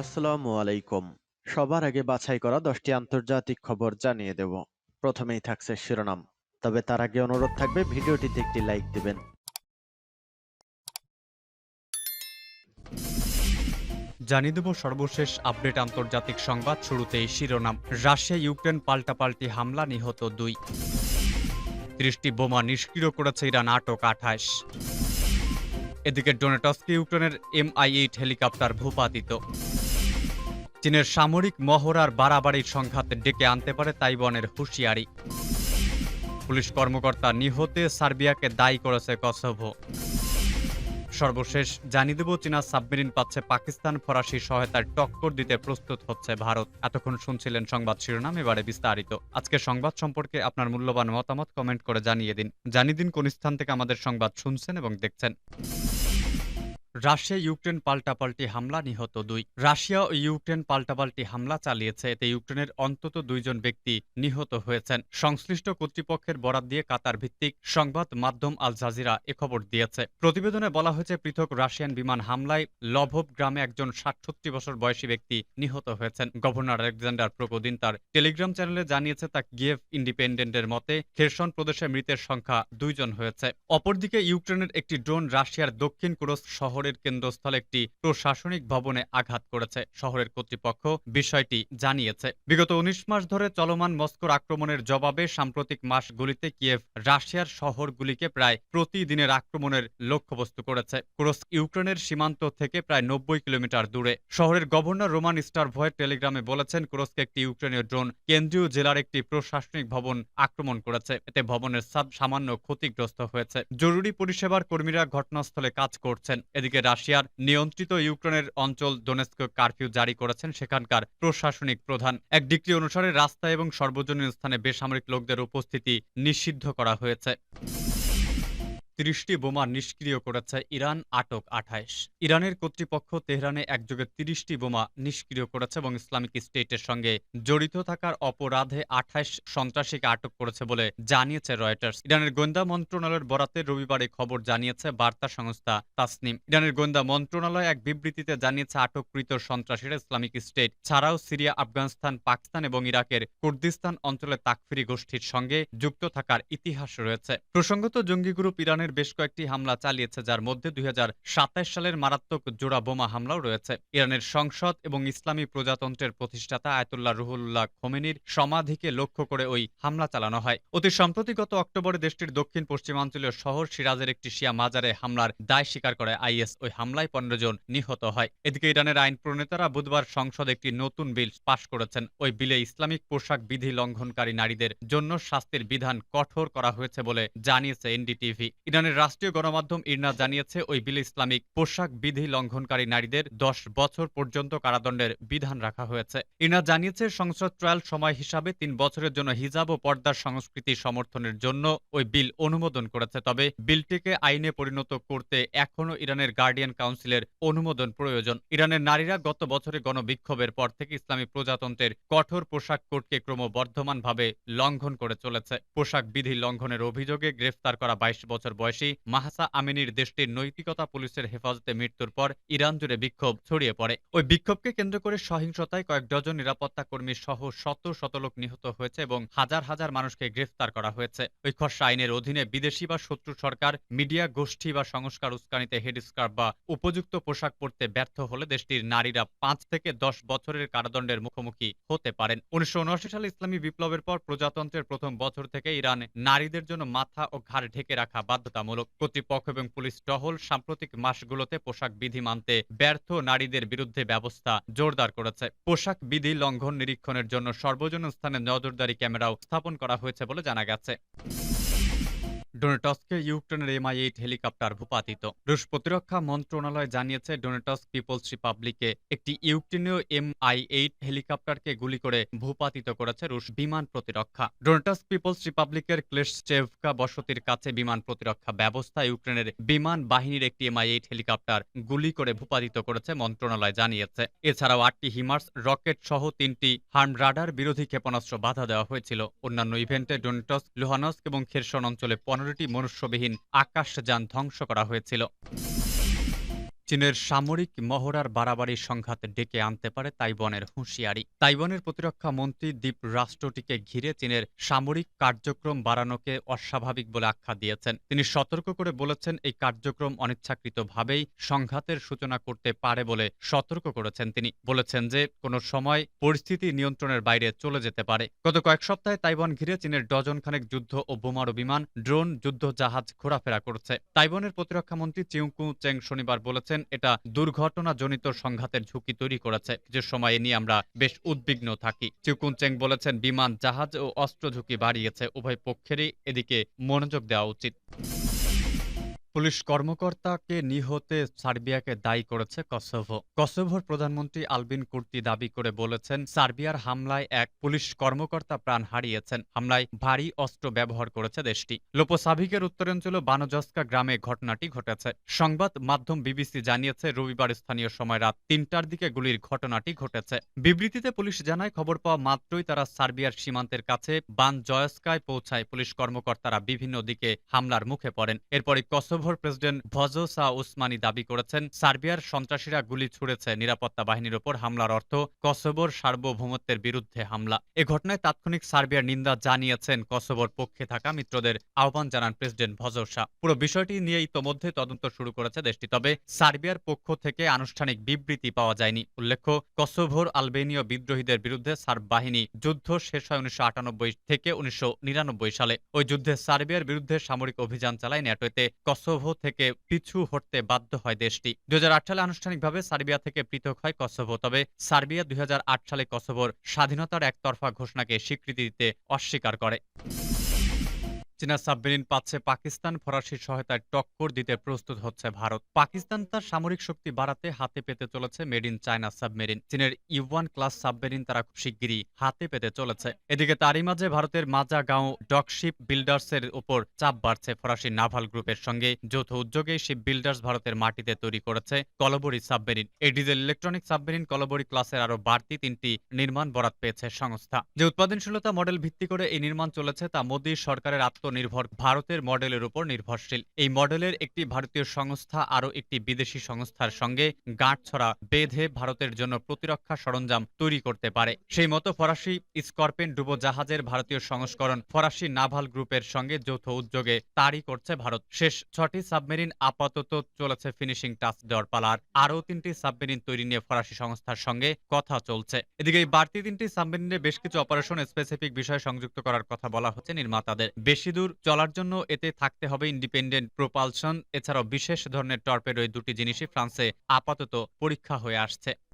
আসসালামু আলাইকুম। সবার আগে বাছাই করা দশটি আন্তর্জাতিক খবর জানিয়ে দেব। প্রথমেই থাকছে শিরোনাম। তবে তার আগে অনুরোধ থাকবে, ভিডিওটিতে একটি লাইক দিবেন। জানিয়ে দেব সর্বশেষ আপডেট আন্তর্জাতিক সংবাদ শুরুতেই শিরোনাম। রাশিয়া ইউক্রেন পাল্টাপাল্টি হামলা নিহত দুই। ত্রিশটি বোমা নিষ্ক্রিয় করেছে ইরান আটক আঠাশ। এদিকে ডোনেটসকে ইউক্রেনের এমআই এইট হেলিকপ্টার ভূপাতিত। চীনের সামরিক মহড়ার বাড়াবাড়ির সংঘাত ডেকে আনতে পারে তাইওয়ানের হুঁশিয়ারি। পুলিশ কর্মকর্তা নিহতে সার্বিয়াকে দায়ী করেছে কসোভো। সর্বশেষ জানিয়ে দেব, চীনা সাবমেরিন পাচ্ছে পাকিস্তান ফরাসি সহায়তার টক্কর দিতে প্রস্তুত হচ্ছে ভারত। এতক্ষণ শুনছিলেন সংবাদ শিরোনাম, এবারে বিস্তারিত। আজকে সংবাদ সম্পর্কে আপনার মূল্যবান মতামত কমেন্ট করে জানিয়ে দিন। জানিয়ে দিন কোন স্থান থেকে আমাদের সংবাদ শুনছেন এবং দেখছেন। রাশিয়া ইউক্রেন পাল্টাপাল্টি হামলা নিহত দুই। রাশিয়া ও ইউক্রেন পাল্টাপাল্টি হামলা চালিয়েছে, এতে ইউক্রেনের অন্তত দুইজন ব্যক্তি নিহত হয়েছেন। সংশ্লিষ্ট কর্তৃপক্ষের বরাত দিয়ে কাতার ভিত্তিক সংবাদ মাধ্যম আল জাজিরা খবর দিয়েছে। প্রতিবেদনে বলা হয়েছে, পৃথক রাশিয়ান বিমান হামলায় লভব গ্রামে একজন ষাটষট্টি বছর বয়সী ব্যক্তি নিহত হয়েছেন। গভর্নর আলেকজান্ডার প্রকোদিন তার টেলিগ্রাম চ্যানেলে জানিয়েছে, তা গিয়েভ ইন্ডিপেন্ডেন্টের মতে খেরসন প্রদেশে মৃতের সংখ্যা দুইজন হয়েছে। অপরদিকে ইউক্রেনের একটি ড্রোন রাশিয়ার দক্ষিণ কুরস্ক শহরের কেন্দ্রস্থলে একটি প্রশাসনিক ভবনে আঘাত করেছে, শহরের কর্তৃপক্ষ বিষয়টি জানিয়েছে। বিগত উনিশ মাস ধরে চলমান মস্কোর আক্রমণের জবাবে সাম্প্রতিক মাসগুলিতে কিয়েভ রাশিয়ার শহরগুলিকে প্রায় প্রতিদিনের আক্রমণের লক্ষ্যবস্তু করেছে। কুরস্ক ইউক্রেনের সীমান্ত থেকে প্রায় নব্বই কিলোমিটার দূরে। শহরের গভর্নর রোমান স্টার ভয়ের টেলিগ্রামে বলেছেন, কুরস্কে একটি ইউক্রেনীয় ড্রোন কেন্দ্রীয় জেলার একটি প্রশাসনিক ভবন আক্রমণ করেছে। এতে ভবনের সাব সামান্য ক্ষতিগ্রস্ত হয়েছে। জরুরি পরিষেবার কর্মীরা ঘটনাস্থলে কাজ করছেন। এদিকে রাশিয়ার নিয়ন্ত্রিত ইউক্রেনের অঞ্চল ডোনেস্ক কারফিউ জারি করেছেন সেখানকার প্রশাসনিক প্রধান। এক ডিক্রি অনুসারে রাস্তা এবং সর্বজনীন স্থানে বেসামরিক লোকদের উপস্থিতি নিষিদ্ধ করা হয়েছে। তিরিশটি বোমা নিষ্ক্রিয় করেছে ইরান, আটক আঠাইশ। ইরানের কর্তৃপক্ষ তেহরানে একযোগে তিরিশটি বোমা নিষ্ক্রিয় করেছে এবং ইসলামিক স্টেটের সঙ্গে জড়িত থাকার অপরাধে আঠাইশ সন্ত্রাসীকে আটক করেছে বলে জানিয়েছে রয়টার্স। ইরানের গোয়েন্দা মন্ত্রণালয়ের বরাতে রবিবার খবর জানিয়েছে বার্তা সংস্থা তাসনিম। ইরানের গোয়েন্দা মন্ত্রণালয় এক বিবৃতিতে জানিয়েছে, আটককৃত সন্ত্রাসীরা ইসলামিক স্টেট ছাড়াও সিরিয়া, আফগানিস্তান, পাকিস্তান এবং ইরাকের কুর্দিস্তান অঞ্চলে তাকফিরি গোষ্ঠীর সঙ্গে যুক্ত থাকার ইতিহাস রয়েছে। প্রসঙ্গত, জঙ্গি গ্রুপ ইরানের ইরানের বেশ কয়েকটি হামলা চালিয়েছে, যার মধ্যে দুই হাজার সাতাশ সালের মারাত্মক জোড়া বোমা হামলাও রয়েছে। ইরানের সংসদ এবং ইসলামী প্রজাতন্ত্রের প্রতিষ্ঠাতা আয়তুল্লাহ রুহুল্লাহ খোমেনির সমাধিকে লক্ষ্য করে ওই হামলা চালানো হয়। অতি সম্প্রতি গত অক্টোবরে দেশটির দক্ষিণ পশ্চিমাঞ্চলীয় শহর সিরাজের একটি শিয়া মাজারে হামলার দায় স্বীকার করে আইএস। ওই হামলায় পনেরো জন নিহত হয়। এদিকে ইরানের আইন প্রণেতারা বুধবার সংসদে একটি নতুন বিল পাশ করেছেন। ওই বিলে ইসলামিক পোশাক বিধি লঙ্ঘনকারী নারীদের জন্য শাস্তির বিধান কঠোর করা হয়েছে বলে জানিয়েছে এনডিটিভি। ইরানের রাষ্ট্রীয় গণমাধ্যম ইরনা জানিয়েছে, ওই বিলে ইসলামিক পোশাক বিধি লঙ্ঘনকারী নারীদের দশ বছর পর্যন্ত কারাদণ্ডের বিধান রাখা হয়েছে। ইরনা জানিয়েছে, সংসদ ট্রায়াল সময় হিসাবে তিন বছরের জন্য হিজাব ও পর্দার সংস্কৃতি সমর্থনের জন্য ওই বিল অনুমোদন করেছে। তবে বিলটিকে আইনে পরিণত করতে এখনও ইরানের গার্ডিয়ান কাউন্সিলের অনুমোদন প্রয়োজন। ইরানের নারীরা গত বছরে গণবিক্ষোভের পর থেকে ইসলামী প্রজাতন্ত্রের কঠোর পোশাক কোডকে ক্রমবর্ধমানভাবে লঙ্ঘন করে চলেছে। পোশাক বিধি লঙ্ঘনের অভিযোগে গ্রেফতার করা বাইশ বছর বয়সী মাহাসা আমিনীর দেশটির নৈতিকতা পুলিশের হেফাজতে মৃত্যুর পর ইরান জুড়ে বিক্ষোভ ছড়িয়ে পড়ে। ওই বিক্ষোভকে কেন্দ্র করে সহিংসতায় কয়েক ডজন নিরাপত্তা কর্মী সহ শত শত লোক নিহত হয়েছে এবং হাজার হাজার মানুষকে গ্রেফতার করা হয়েছে। ওই খসড়া আইনের অধীনে বিদেশি বা শত্রু সরকার, মিডিয়া, গোষ্ঠী বা সংস্কার উস্কানিতে হেডস্কার্ফ বা উপযুক্ত পোশাক পরতে ব্যর্থ হলে দেশটির নারীরা পাঁচ থেকে দশ বছরের কারাদণ্ডের মুখোমুখি হতে পারেন। উনিশশো উনআশি সালে ইসলামী বিপ্লবের পর প্রজাতন্ত্রের প্রথম বছর থেকে ইরান নারীদের জন্য মাথা ও ঘাড় ঢেকে রাখা বাধ্যতামূলক কর্তৃপক্ষ এবং পুলিশ টহল সাম্প্রতিক মাসগুলোতে পোশাক বিধি মানতে ব্যর্থ নারীদের বিরুদ্ধে ব্যবস্থা জোরদার করেছে। পোশাক বিধি লঙ্ঘন নিরীক্ষণের জন্য সর্বজনীন স্থানে নজরদারি ক্যামেরাও স্থাপন করা হয়েছে বলে জানা গেছে। ডোনেটসকে ইউক্রেনের এমআই এইট হেলিকপ্টার ভূপাতিত। রুশ প্রতিরক্ষা মন্ত্রণালয় জানিয়েছে ডোনেটস পিপলস রিপাবলিকে একটি ইউক্রেনীয় এমআই এইট হেলিকপ্টারকে গুলি করে ভূপাতিত করেছে রুশ বিমান প্রতিরক্ষা। ডোনেটস পিপলস রিপাবলিকের ক্লেশচেভকা বসতির কাছে বিমান প্রতিরক্ষা ব্যবস্থা ইউক্রেনের বিমান বাহিনীর একটি এমআই এইট হেলিকপ্টার গুলি করে ভূপাতিত করেছে মন্ত্রণালয় জানিয়েছে। এছাড়াও আটটি হিমার্স রকেট সহ তিনটি হার্ম রাডার বিরোধী ক্ষেপণাস্ত্র বাধা দেওয়া হয়েছিল। অন্যান্য ইভেন্টে ডোনেটস লুহানস্ক এবং খেরসন অঞ্চলে পনেরোটি মনুষ্যবিহীন আকাশযান ধ্বংস করা হয়েছিল। চীনের সামরিক মহড়ার বাড়াবাড়ি সংঘাত ডেকে আনতে পারে তাইওয়ানের হুঁশিয়ারি। তাইওয়ানের প্রতিরক্ষা মন্ত্রী দ্বীপ রাষ্ট্রটিকে ঘিরে চীনের সামরিক কার্যক্রম বাড়ানোকে অস্বাভাবিক বলে আখ্যা দিয়েছেন। তিনি সতর্ক করে বলেছেন, এই কার্যক্রম অনিচ্ছাকৃতভাবেই সংঘাতের সূচনা করতে পারে বলে সতর্ক করেছেন তিনি। বলেছেন যে, কোনো সময় পরিস্থিতি নিয়ন্ত্রণের বাইরে চলে যেতে পারে। গত কয়েক সপ্তাহে তাইওয়ান ঘিরে চীনের ডজনখানেক যুদ্ধ ও বোমারু বিমান, ড্রোন যুদ্ধ জাহাজ ঘোরাফেরা করছে। তাইওয়ানের প্রতিরক্ষা মন্ত্রী চিউকু চেং শনিবার বলেছেন এটা দুর্ঘটনাজনিত সংঘাতের ঝুঁকি তৈরি করেছে। যে সময় এ নিয়ে আমরা বেশ উদ্বিগ্ন থাকি। চিউকুন চেং বলেছেন, বিমান, জাহাজ ও অস্ত্র ঝুঁকি বাড়িয়েছে। উভয় পক্ষেরই এদিকে মনোযোগ দেওয়া উচিত। পুলিশ কর্মকর্তাকে নিহতে সার্বিয়াকে দায়ী করেছে কসোভো। কসোভোর প্রধানমন্ত্রী আলবিন কুর্তি দাবি করে বলেছেন, সার্বিয়ার হামলায় এক পুলিশ কর্মকর্তা প্রাণ হারিয়েছেন। হামলায় ভারী অস্ত্র ব্যবহার করেছে দেশটি। লোপোসাভিকের উত্তরাঞ্চল বানজস্কা গ্রামে ঘটনাটি ঘটেছে। সংবাদ মাধ্যম বিবিসি জানিয়েছে, রবিবার স্থানীয় সময় রাত তিনটার দিকে গুলির ঘটনাটি ঘটেছে। বিবৃতিতে পুলিশ জানায়, খবর পাওয়া মাত্রই তারা সার্বিয়ার সীমান্তের কাছে বান জয়স্কায় পৌঁছায়। পুলিশ কর্মকর্তারা বিভিন্ন দিকে হামলার মুখে পড়েন। এরপরই কসোভোর প্রেসিডেন্ট ভজোসা উসমানি দাবি করেছেন, সার্বিয়ার সন্ত্রাসীরা গুলি ছুড়েছে, নিরাপত্তা বাহিনীর ওপর হামলার অর্থ কসোভোর সার্বভৌমত্বের বিরুদ্ধে হামলা। এ ঘটনায় তাৎক্ষণিক সার্বিয়ার নিন্দা জানিয়েছেন কসোভোর পক্ষে থাকা মিত্রদের আহ্বান জানান প্রেসিডেন্ট ভজোসা। পুরো বিষয়টি নিয়ে ইতোমধ্যে তদন্ত শুরু করেছে দেশটি, তবে সার্বিয়ার পক্ষ থেকে আনুষ্ঠানিক বিবৃতি পাওয়া যায়নি। উল্লেখ্য, কসোভোর আলবেনীয় বিদ্রোহীদের বিরুদ্ধে সার্ব বাহিনী যুদ্ধ শেষ হয় উনিশশো আটানব্বই থেকে উনিশশো নিরানব্বই সালে। ওই যুদ্ধে সার্বিয়ার বিরুদ্ধে সামরিক অভিযান চালায় ন্যাটোতে কসোভো থেকে পিছু হটতে বাধ্য হয় দেশটি। দুই হাজার আট সালে আনুষ্ঠানিকভাবে সার্বিয়া থেকে পৃথক হয় কসোভো, তবে সার্বিয়া দুই হাজার আট সালে কসোভোর স্বাধীনতার একতরফা ঘোষণাকে স্বীকৃতি দিতে অস্বীকার করে। চীনা সাবমেরিন পাচ্ছে পাকিস্তান, ফরাসি সহায়তায় টক্কর দিতে প্রস্তুত হচ্ছে ভারত। পাকিস্তান তার সামরিক শক্তি বাড়াতে হাতে পেতে চলেছে মেড ইন চায়না সাবমেরিন। চীনের ইউয়ান ক্লাস সাবমেরিন তারা খুব শিগগিরই হাতে পেতে চলেছে। এদিকে তারই মাঝে ভারতের মাজা গাঁও ডকশিপ বিল্ডার্সের উপর চাপ বাড়ছে ফরাসি নাভাল গ্রুপের সঙ্গে। যৌথ উদ্যোগে শিপ বিল্ডার্স ভারতের মাটিতে তৈরি করেছে কলবরি সাবমেরিন। এই ডিজেল ইলেকট্রনিক সাবমেরিন কলবরি ক্লাসের আরও বাড়তি তিনটি নির্মাণ বরাত পেয়েছে সংস্থা। যে উৎপাদনশীলতা মডেল ভিত্তি করে এই নির্মাণ চলেছে তা মোদী সরকারের আত্মনির্ভর ভারতের মডেলের উপর নির্ভরশীল। এই মডেলের একটি ভারতীয় সংস্থা আরও একটি বিদেশি সংস্থার সঙ্গে গাঁটছড়া বেঁধে ভারতের জন্য প্রতিরক্ষা সরঞ্জাম তৈরি করতে পারে। সেই মতো ফরাসি স্করপেন ডুবোজাহাজের ভারতীয় সংস্করণ ফরাসি নাভাল গ্রুপের সঙ্গে যৌথ উদ্যোগে তারই করছে ভারত। শেষ ছটি সাবমেরিন আপাতত চলেছে ফিনিশিং টাচ দেওয়ার পালার আরও তিনটি সাবমেরিন তৈরি নিয়ে ফরাসি সংস্থার সঙ্গে কথা চলছে। এদিকে এই বাড়তি তিনটি সাবমেরিনে বেশ কিছু অপারেশন স্পেসিফিক বিষয় সংযুক্ত করার কথা বলা হচ্ছে নির্মাতাদের। বেশি দূর চলার জন্য এতে থাকতে হবে ইন্ডিপেন্ডেন্ট প্রোপালশন। এছাড়াও বিশেষ ধরনের টর্পেডো দুটি জিনিসই ফ্রান্সে আপাতত পরীক্ষা হয়ে আসছে।